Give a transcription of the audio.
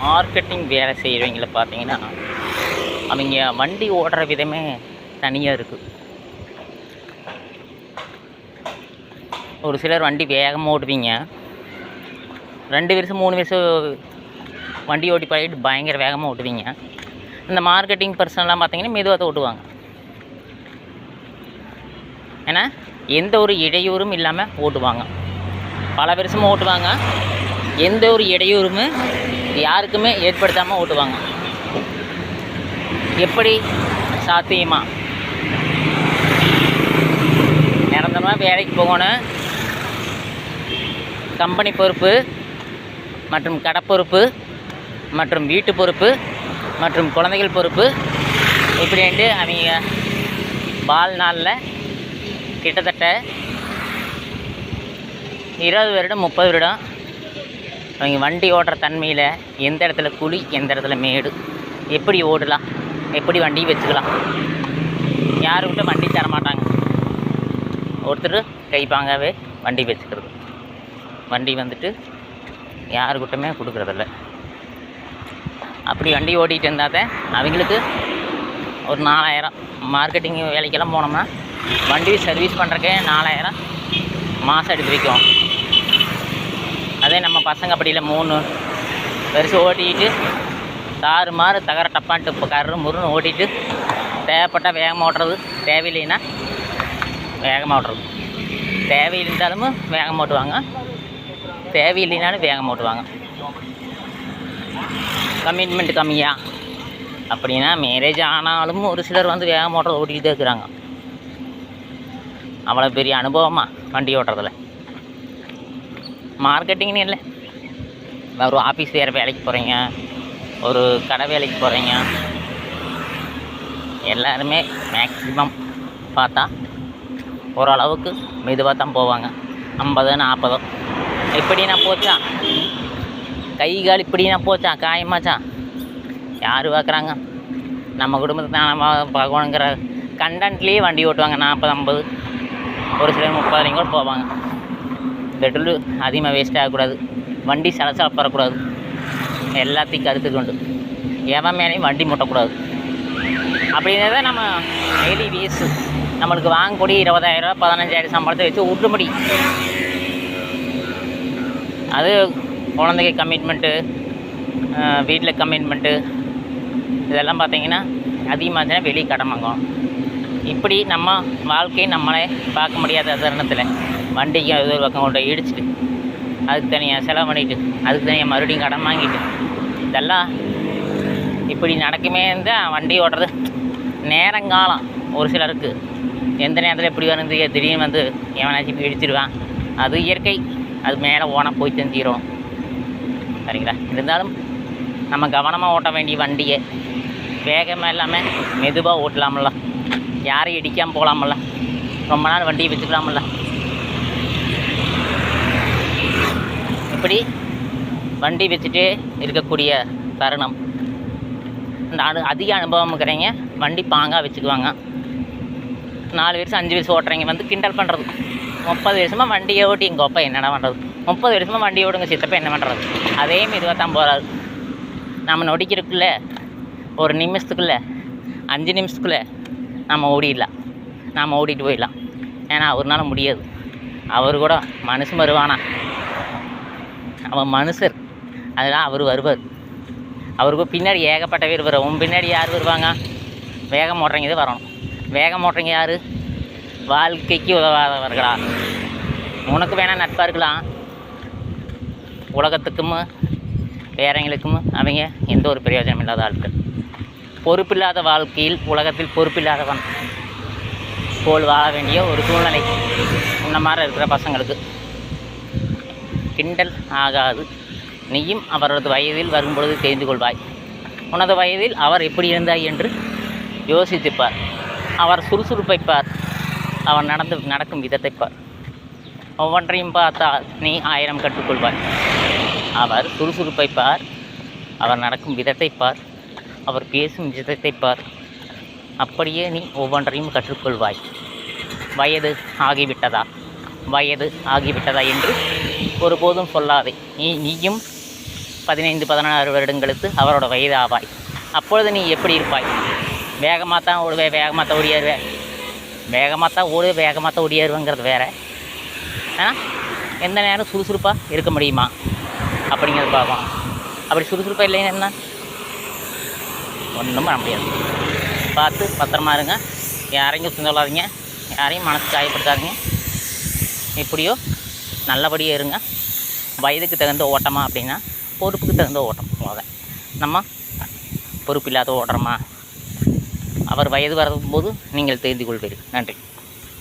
Marketing வேலை செய்கிறவங்கள பார்த்தீங்கன்னா அவங்க வண்டி ஓடுற விதமே தனியாக இருக்குது ஒரு சிலர் வண்டி வேகமாக ஓடுவீங்க. ரெண்டு வருஷம் மூணு வருஷம் வண்டி ஓட்டி பழகிட்டு பயங்கர வேகமாக ஓட்டுவீங்க இந்த மார்க்கெட்டிங் பர்சன்லாம் பார்த்தீங்கன்னா மெதுவாக தான் ஓட்டுவாங்க. ஏன்னா எந்த ஒரு இடையூறும் இல்லாமல் ஓட்டுவாங்க. பல வருஷமாக ஓட்டுவாங்க. எந்த ஒரு இடையூறுமே யாருக்குமே ஏற்படுத்தாமல் ஓட்டுவாங்க. எப்படி? சாத்தியமா? நிரந்தரமாக வேலைக்கு போகணும். கம்பெனி பொறுப்பு மற்றும் கடை பொறுப்பு மற்றும் வீட்டு பொறுப்பு மற்றும் குழந்தைகள் பொறுப்பு. இப்படின்ட்டு அவங்க வாழ்நாளில் கிட்டத்தட்ட இருபது வருடம் முப்பது வருடம் அவங்க வண்டி ஓடுற தன்மையில் எந்த இடத்துல குழி எந்த இடத்துல மேடு? எப்படி ஓடலாம்? எப்படி வண்டி வச்சுக்கலாம்? யாருக்கிட்ட வண்டி தர மாட்டாங்க. ஒருத்தர் கைப்பாங்காவே வண்டி வச்சுக்கிறது. வண்டி வந்துட்டு யாருக்கிட்டமே கொடுக்குறதில்ல. அப்படி வண்டி ஓடிட்டு இருந்தால் தான் அவங்களுக்கு ஒரு நாலாயிரம் மார்க்கெட்டிங் வேலைக்கெல்லாம் போனோம்னா வண்டி சர்வீஸ் பண்ணுறக்கே நாலாயிரம் மாதம் எடுத்து வைக்கும். அதே நம்ம பசங்க அப்படியில் மூணு பெருசு ஓட்டிக்கிட்டு தாறு மாறு தகர டப்பான்ட்டு இப்போ கரு முருன்னு ஓட்டிகிட்டு தேவைப்பட்டால் வேகமாக ஓட்டுறது. தேவையில்லைன்னா வேகமாக ஓட்டுறது. தேவையில்லாலும் வேகமாக ஓட்டுவாங்க. தேவையில்லைனாலும் வேகமாக ஓட்டுவாங்க. கமிட்மெண்ட் கம்மியா. அப்படின்னா மேரேஜ் ஆனாலும் ஒரு சிலர் வந்து வேகமாக ஓட்டுறது ஓட்டிகிட்டு இருக்கிறாங்க. அவ்வளோ பெரிய அனுபவமாக வண்டி ஓட்டுறதில்ல மார்க்கெட்டிங்னு இல்லை. ஒரு ஆஃபீஸ் வேறு வேலைக்கு போகிறீங்க ஒரு கடை வேலைக்கு போகிறீங்க எல்லாருமே மேக்ஸிமம் பார்த்தா ஓரளவுக்கு மெதுவாக தான் போவாங்க. ஐம்பது நாற்பதோ. இப்படி போச்சா? கை கால் இப்படின்னா போச்சா? காயமாச்சா? யார் பார்க்குறாங்க நம்ம குடும்பத்தை நம்ம பார்க்கணுங்கிற கண்டன்ட்லேயே வண்டி ஓட்டுவாங்க. நாற்பது ஐம்பது. ஒரு சிலர் முப்பது கூட போவாங்க. பெட்ரோல் அதிகமாக வேஸ்ட் ஆகக்கூடாது. வண்டி சலசலப்பு வரக்கூடாது. எல்லாத்தையும் கருத்து கொண்டு. எவன் மேலேயும் வண்டி முட்டக்கூடாது. அப்படிங்கிறத நம்ம டெய்லி வீஸு நம்மளுக்கு வாங்கக்கூடிய இருபதாயிரரூவா பதினஞ்சாயிரம் சம்பளத்தை வச்சு விட்டுபடி அது குழந்தைக்கு கமிட்மெண்ட்டு வீட்டில் கமிட்மெண்ட்டு இதெல்லாம் பார்த்திங்கன்னா அதிகமாக அதிகமாச்சுன்னா வெளியே கடன் வாங்குவோம் இப்படி நம்ம வாழ்க்கையை நம்மளே பார்க்க முடியாத தருணத்தில் வண்டிக்கு அது ஒரு பக்கம் கொண்டு போய் இடிச்சிட்டு அதுக்கு தனியாக செலவு பண்ணிட்டு அதுக்கு தனியாக மறுபடியும் கடன் வாங்கிட்டு. இதெல்லாம் இப்படி நடக்குமே இருந்தால் வண்டி ஓட்டுறது நேரங்காலம் ஒரு சிலருக்கு. எந்த நேரத்தில் எப்படி வருது திடீர்னு வந்து எவனாச்சும் இடிச்சிடுவான் அது இயற்கை. அது மேலே ஓனால் போய் தெரிஞ்சிடும் சரிங்களா? இருந்தாலும் நம்ம கவனமாக ஓட்ட வேண்டிய வண்டியை வேகமாக இல்லாமல் மெதுவாக ஓட்டலாம்ல. யாரையும் இடிக்காமல் போகலாமல்ல ரொம்ப நாள் வண்டியை வச்சுக்கலாமல்ல இப்படி வண்டி வச்சுட்டே இருக்கக்கூடிய தருணம். இந்த அனு அதிக அனுபவம் இருக்கிறவங்க வண்டி பாங்காக வச்சுக்குவாங்க நாலு வருஷம் அஞ்சு வருஷம் ஓட்டுறவங்க வந்து கிண்டல் பண்ணுறது முப்பது வருஷமாக வண்டியை ஓட்டி எங்கள் அப்பா என்னடா பண்ணுறது முப்பது வருஷமாக வண்டி ஓடுங்க சித்தப்பா என்ன பண்ணுறது அதே இதுவாக தான் போகிறாரு நம்ம நொடிக்கிறதுக்குள்ள ஒரு நிமிஷத்துக்குள்ள அஞ்சு நிமிஷத்துக்குள்ளே நம்ம ஓடிடலாம். நாம் ஓடிட்டு போயிடலாம். ஏன்னா அவர்னால முடியாது. அவர் கூட மனுஷன் வருவானா அவன் மனுஷர். அதெல்லாம் அவர் வருவார். அவருக்கு பின்னாடி ஏகப்பட்ட பேர் வரும் உன் பின்னாடி யார் வருவாங்க? வேகம் ஓட்டுறங்க இது வரணும். வேகம் ஓட்டுறங்க யார்? வாழ்க்கைக்கு உதவாதவர்களா? உனக்கு வேணால் நட்பாக இருக்கலாம். உலகத்துக்கும் வேறவங்களுக்கும் அவங்க எந்த ஒரு பிரயோஜனம் இல்லாத ஆட்கள். பொறுப்பில்லாத வாழ்க்கையில் உலகத்தில் பொறுப்பில்லாதவன். போல் வாழ வேண்டிய ஒரு சூழ்நிலை. இந்த மாதிரி இருக்கிற பசங்களுக்கு. கிண்டல் ஆகாது. நீயும் அவரது வயதில் வரும்பொழுது தெரிந்து கொள்வாய். உனது வயதில் அவர் எப்படி இருந்தாய் என்று யோசித்துப்பார். அவர் சுறுசுறுப்பைப்பார் அவர் நடந்து நடக்கும் விதத்தை பார். ஒவ்வொன்றையும் பார்த்தால் நீ ஆயிரம் கற்றுக்கொள்வாய். அவர் சுறுசுறுப்பை பார். அவர் நடக்கும் விதத்தை பார். அவர் பேசும் விதத்தை பார். அப்படியே நீ ஒவ்வொன்றையும் கற்றுக்கொள்வாய். வயது ஆகிவிட்டதா? வயது ஆகிவிட்டதா என்று ஒருபோதும் சொல்லாதே. நீ நீயும் பதினைந்து பதினாறு வருடங்களுக்கு அவரோட வயது ஆவாய் அப்பொழுது நீ எப்படி இருப்பாய்? வேகமாக தான் ஓடுவே வேகமாக தான் ஓடியாருவேன் வேகமாக தான் ஓடு வேகமாக தான் ஓடியாருவேங்கிறது வேறு. ஆ? எந்த நேரம் சுறுசுறுப்பாக இருக்க முடியுமா? அப்படிங்கிறது பார்ப்போம் அப்படி சுறுசுறுப்பாக இல்லைன்னு என்ன? ஒன்றும் பண்ண முடியாது. பார்த்து பத்திரமா இருங்க. யாரையும் சொல்லாதீங்க. யாரையும் மனசு காயப்படுத்தாதீங்க. எப்படியோ நல்லபடியாக இருங்க. வயதுக்கு தகுந்த ஓட்டமா அப்படின்னா பொறுப்புக்கு தகுந்த ஓட்டம் அவ்வளோதான் நம்ம பொறுப்பில்லாத ஓடுறோமா அவர் வயது வரும்போது நீங்கள் தெரிந்து கொள்வீர்கள். நன்றி.